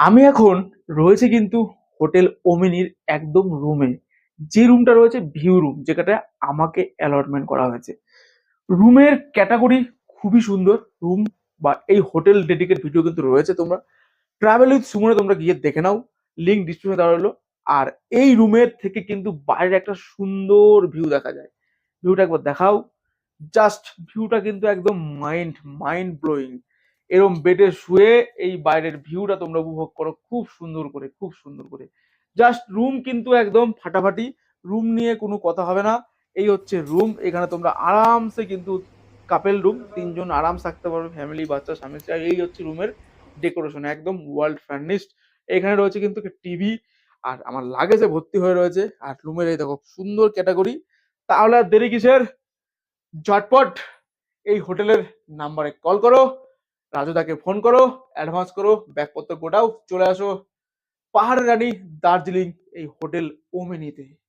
আমি এখন রয়েছে কিন্তু হোটেল ওমিনির একদম রুমে যে রুমটা রয়েছে ভিউ রুম যেটাতে আমাকে অ্যালটমেন্ট করা হয়েছে। রুমের ক্যাটাগরি খুবই সুন্দর। রুম বা এই হোটেল ডেডিকেট ভিডিও কিন্তু রয়েছে তোমরা। ট্রাভেল উইথ সুমনে তোমরা গিয়ে দেখে নাও। লিঙ্ক ডিসক্রিপশনে দেওয়া হলো আর এই রুমের থেকে কিন্তু বাইরের একটা সুন্দর ভিউ দেখা যায়। ভিউটা একবার দেখাও। জাস্ট ভিউটা কিন্তু একদম মাইন্ড মাইন্ড ব্লোয়িং এরম বেডে শুয়ে এই বাইরের ভিউটা তোমরা উপভোগ করো। খুব সুন্দর করে, খুব সুন্দর করে। জাস্ট রুম কিন্তু একদম ফাটাফাটি। রুম নিয়ে কোনো কথা হবে না। এই হচ্ছে রুম এখানে তোমরা আরামসে কিন্তু কাপেল রুম তিনজন আরাম থাকতে পারবে ফ্যামিলি বাচ্চা, স্বামী। এই হচ্ছে রুমের ডেকোরেশন একদম ওয়ার্ল্ড ফার্নিশড এখানে রয়েছে কিন্তু টিভি আর আমার লাগেজে ভর্তি হয়ে রয়েছে। আর রুমের এই দেখো, সুন্দর ক্যাটাগরি তাহলে আর দেরি কিসের? ঝটপট এই হোটেলের নাম্বারে কল করো। রাজুদাকে ফোন করো অ্যাডভান্স করো, ব্যাগপত্র গোটাও চলে আসো। পাহাড়ের রানী দার্জিলিং, এই হোটেল ওমেনিতে।